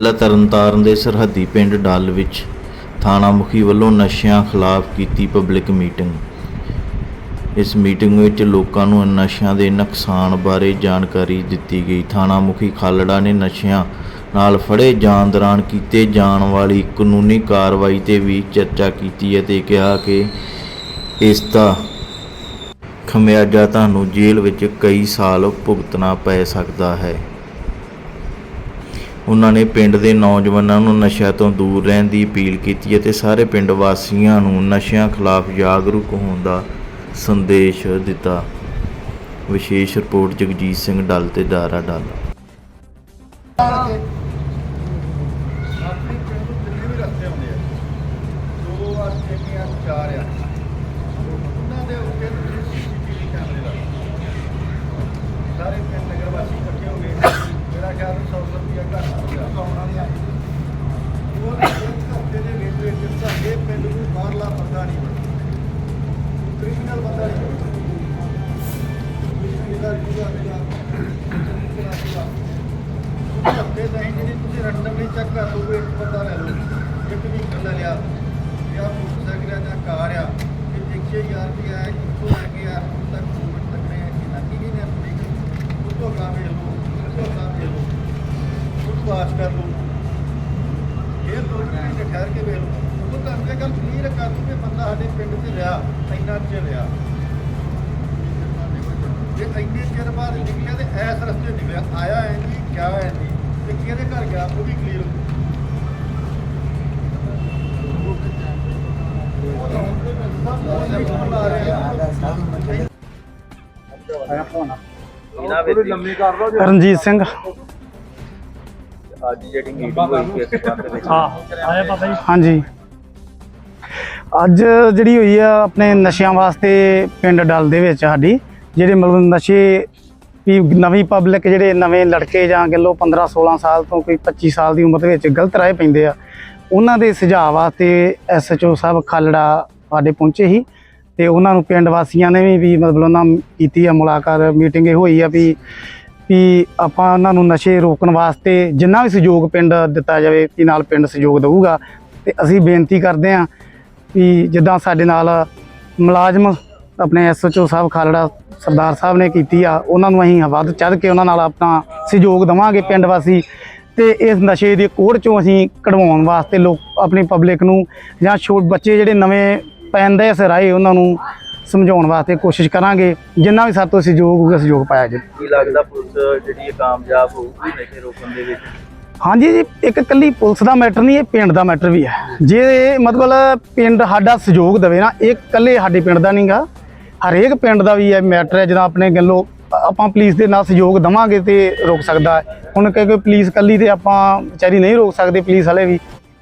ਜ਼ਿਲ੍ਹਾ ਤਰਨਤਾਰਨ ਦੇ ਸਰਹੱਦੀ ਪਿੰਡ ਡੱਲ ਵਿੱਚ ਥਾਣਾ ਮੁਖੀ ਵੱਲੋਂ ਨਸ਼ਿਆਂ ਖਿਲਾਫ ਕੀਤੀ ਪਬਲਿਕ ਮੀਟਿੰਗ ਇਸ ਮੀਟਿੰਗ ਵਿੱਚ ਲੋਕਾਂ ਨੂੰ ਨਸ਼ਿਆਂ ਦੇ ਨੁਕਸਾਨ ਬਾਰੇ ਜਾਣਕਾਰੀ ਦਿੱਤੀ ਗਈ। ਥਾਣਾ ਮੁਖੀ ਖਾਲੜਾ ਨੇ ਨਸ਼ਿਆਂ ਨਾਲ ਫੜੇ ਜਾਣ ਦੌਰਾਨ ਕੀਤੇ ਜਾਣ ਵਾਲੀ ਕਾਨੂੰਨੀ ਕਾਰਵਾਈ ਤੇ ਵੀ ਚਰਚਾ ਕੀਤੀ ਅਤੇ ਕਿਹਾ ਕਿ ਇਸ ਦਾ ਖਮਿਆਜਾ ਤੁਹਾਨੂੰ ਜੇਲ੍ਹ ਵਿੱਚ ਕਈ ਸਾਲ ਭੁਗਤਣਾ ਪੈ ਸਕਦਾ ਹੈ। ਉਹਨਾਂ ਨੇ ਪਿੰਡ ਦੇ ਨੌਜਵਾਨਾਂ ਨੂੰ ਨਸ਼ਿਆਂ ਤੋਂ ਦੂਰ ਰਹਿਣ ਦੀ ਅਪੀਲ ਕੀਤੀ ਅਤੇ ਸਾਰੇ ਪਿੰਡ ਵਾਸੀਆਂ ਨੂੰ ਨਸ਼ਿਆਂ ਖਿਲਾਫ ਜਾਗਰੂਕ ਹੋਣ ਦਾ ਸੰਦੇਸ਼ ਦਿੱਤਾ। ਵਿਸ਼ੇਸ਼ ਰਿਪੋਰਟ ਜਗਜੀਤ ਸਿੰਘ ਡੱਲ ਤੇ ਦਾਰਾ ਡੱਲ। ਆਪਣੇ ਪਿੰਡ ਨੂੰ ਜਿੰਨੇ ਵੀ ਰਸਤੇ ਆਉਂਦੇ ਆ। ਦੋ ਆ, ਤਿੰਨ ਆ, ਚਾਰ ਆ। ਹਫ਼ਤੇ ਤਾਈਂ ਜਿਹੜੀ ਤੁਸੀਂ ਰੈਂਡਮਲੀ ਚੈੱਕ ਕਰ ਲਓਗੇ ਇੱਕ ਬੰਦਾ ਲੈ ਲਓ ਇੱਕ ਵੀ ਲੈ ਲਿਆ ਜਾਂ ਮੋਟਰਸਾਈਕਲ ਆ ਜਾਂ ਕਾਰ ਆ ਇਹ ਦੇਖੀਏ ਯਾਰ ਵੀ ਆਇਆ ਕਿੱਥੋਂ ਲੈ ਕੇ ਆ ਤੱਕ ਕੋਵਿਡ ਤੱਕ ਨੇ ਕਿ ਲੱਗੀ ਨਹੀਂ ਨੇ ਆਪਣੀ ਉਸ ਤੋਂ ਅਗਾਂਹ ਵੇਖ ਲਓ ਉਸ ਤੋਂ ਅਗਾਂਹ ਲਓ ਉਸ ਪਾਸ ਕਰ ਲਓ ਇਹ ਦੋ ਘੰਟੇ ਠਹਿਰ ਕੇ ਵੇਖ ਲਓ ਉਦੋਂ ਤਾਂ ਅੱਗੇ ਗੱਲ ਕਲੀਅਰ ਕਰ ਦੂ ਬੰਦਾ ਸਾਡੇ ਪਿੰਡ 'ਚ ਰਿਹਾ ਇੰਨਾ ਚਿਰ ਰਿਹਾ ਜੇ ਇੰਨੇ ਚਿਰ ਬਾਅਦ ਨਿਕਲਿਆ ਤੇ ਐਸ ਰਸਤੇ ਨਿਕਲਿਆ ਆਇਆ ਹੈ ਜੀ ਕਿਆ ਹੈ ਜੀ ਤੇ ਕਿਹਦੇ ਘਰ ਗਿਆ ਉਹ ਵੀ ਕਲੀਅਰ ਰਣਜੀਤ ਸਿੰਘ। ਅੱਜ ਜਿਹੜੀ ਮੀਟਿੰਗ ਹੋਈ ਇਸ ਸੰਬੰਧ ਵਿੱਚ। ਹਾਂ ਆਇਆ ਬਾਬਾ ਜੀ। ਹਾਂਜੀ। ਅੱਜ ਜਿਹੜੀ ਹੋਈ ਆ ਆਪਣੇ ਨਸ਼ਿਆਂ ਵਾਸਤੇ ਪਿੰਡ ਡਲ ਦੇ ਵਿੱਚ ਸਾਡੀ ਜਿਹੜੇ ਮਤਲਬ ਨਸ਼ੇ ਵੀ ਨਵੀਂ ਪਬਲਿਕ ਜਿਹੜੇ ਨਵੇਂ ਲੜਕੇ ਜਾਂ ਕਹਿ ਲਓ 15 16 ਸਾਲ ਤੋਂ ਕੋਈ 25 ਸਾਲ ਦੀ ਉਮਰ ਦੇ ਵਿੱਚ ਗਲਤ ਰਾਹ ਪੈਂਦੇ ਆ, ਉਹਨਾਂ ਦੇ ਸੁਝਾਅ ਵਾਸਤੇ ਐਸਐਚਓ ਸਾਹਿਬ ਖਾਲੜਾ ਸਾਡੇ ਪਹੁੰਚੇ ਸੀ ਤੇ ਉਹਨਾਂ ਨੂੰ ਪਿੰਡ ਵਾਸੀਆਂ ਨੇ ਵੀ ਵੀ ਮਤਲਬ ਉਹਨਾਂ ਕੀਤੀ ਆ ਮੁਲਾਕਾਤ ਮੀਟਿੰਗ ਇਹ ਹੋਈ ਆ ਵੀ ਵੀ ਆਪਾਂ ਉਹਨਾਂ ਨੂੰ ਨਸ਼ੇ ਰੋਕਣ ਵਾਸਤੇ ਜਿੰਨਾ ਵੀ ਸਹਿਯੋਗ ਪਿੰਡ ਦਿੱਤਾ ਜਾਵੇ ਵੀ ਨਾਲ ਪਿੰਡ ਸਹਿਯੋਗ ਦੇਊਗਾ ਤੇ ਅਸੀਂ ਬੇਨਤੀ ਕਰਦੇ ਹਾਂ ਵੀ ਜਿੱਦਾਂ ਸਾਡੇ ਨਾਲ ਮੁਲਾਜ਼ਮ ਆਪਣੇ ਐਸਐਚਓ ਸਾਹਿਬ ਖਾਲੜਾ ਸਰਦਾਰ ਸਾਹਿਬ ਨੇ ਕੀਤੀ ਆ ਉਹਨਾਂ ਨੂੰ ਅਸੀਂ ਵੱਧ ਚੜ੍ਹ ਕੇ ਉਹਨਾਂ ਨਾਲ ਆਪਣਾ ਸਹਿਯੋਗ ਦੇਵਾਂਗੇ ਪਿੰਡ ਵਾਸੀ ਤੇ ਇਸ ਨਸ਼ੇ ਦੀ ਕੋੜ ਚੋਂ ਅਸੀਂ ਕਢਵਾਉਣ ਵਾਸਤੇ ਲੋਕ ਆਪਣੀ ਪਬਲਿਕ ਨੂੰ ਜਾਂ ਛੋਟੇ ਬੱਚੇ ਜਿਹੜੇ ਨਵੇਂ ਪੈਂਦੇ ਇਸ ਰਾਏ ਉਹਨਾਂ ਨੂੰ ਸਮਝਾਉਣ ਵਾਸਤੇ ਕੋਸ਼ਿਸ਼ ਕਰਾਂਗੇ ਜਿੰਨਾ ਵੀ ਸਾਡੇ ਤੋਂ ਸਹਿਯੋਗ ਹੋਊਗਾ ਸਹਿਯੋਗ ਪਾਇਆ ਜਾਵੇ ਕੀ ਲੱਗਦਾ ਪੁਲਿਸ ਜਿਹੜੀ ਇਹ ਕਾਮਯਾਬ ਹੋਊਗੀ ਨਸ਼ੇ ਰੋਕਣ ਦੇ ਵਿੱਚ? ਹਾਂਜੀ ਜੀ ਇੱਕ ਕੱਲੀ ਪੁਲਿਸ ਦਾ ਮੈਟਰ ਨਹੀਂ ਇਹ ਪਿੰਡ ਦਾ ਮੈਟਰ ਵੀ ਹੈ। ਜੇ ਮਤਲਬ ਪਿੰਡ ਸਾਡਾ ਸਹਿਯੋਗ ਦੇਵੇ ਨਾ ਇਹ ਕੱਲੇ ਸਾਡੇ ਪਿੰਡ ਦਾ ਨਹੀਂਗਾ ਹਰੇਕ ਪਿੰਡ ਦਾ ਵੀ ਇਹ ਮੈਟਰ ਹੈ, ਜਦੋਂ ਆਪਣੇ ਗੱਲੋਂ ਆਪਾਂ ਪੁਲਿਸ ਦੇ ਨਾਲ ਸਹਿਯੋਗ ਦਵਾਂਗੇ ਤੇ ਰੋਕ ਸਕਦਾ ਹੈ। ਹੁਣ ਕਿਉਂਕਿ ਪੁਲਿਸ ਕੱਲੀ ਤੇ ਆਪਾਂ ਵਿਚਾਰੀ ਨਹੀਂ ਰੋਕ ਸਕਦੇ, ਪੁਲਿਸ ਵਾਲੇ ਵੀ।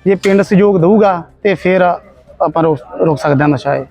ਜੇ ਪਿੰਡ ਸਹਿਯੋਗ ਦਊਗਾ ਤੇ ਫਿਰ ਆਪਾਂ ਰੋਕ ਰੋਕ ਸਕਦੇ ਹਾਂ ਨਸ਼ਾ ਹੈ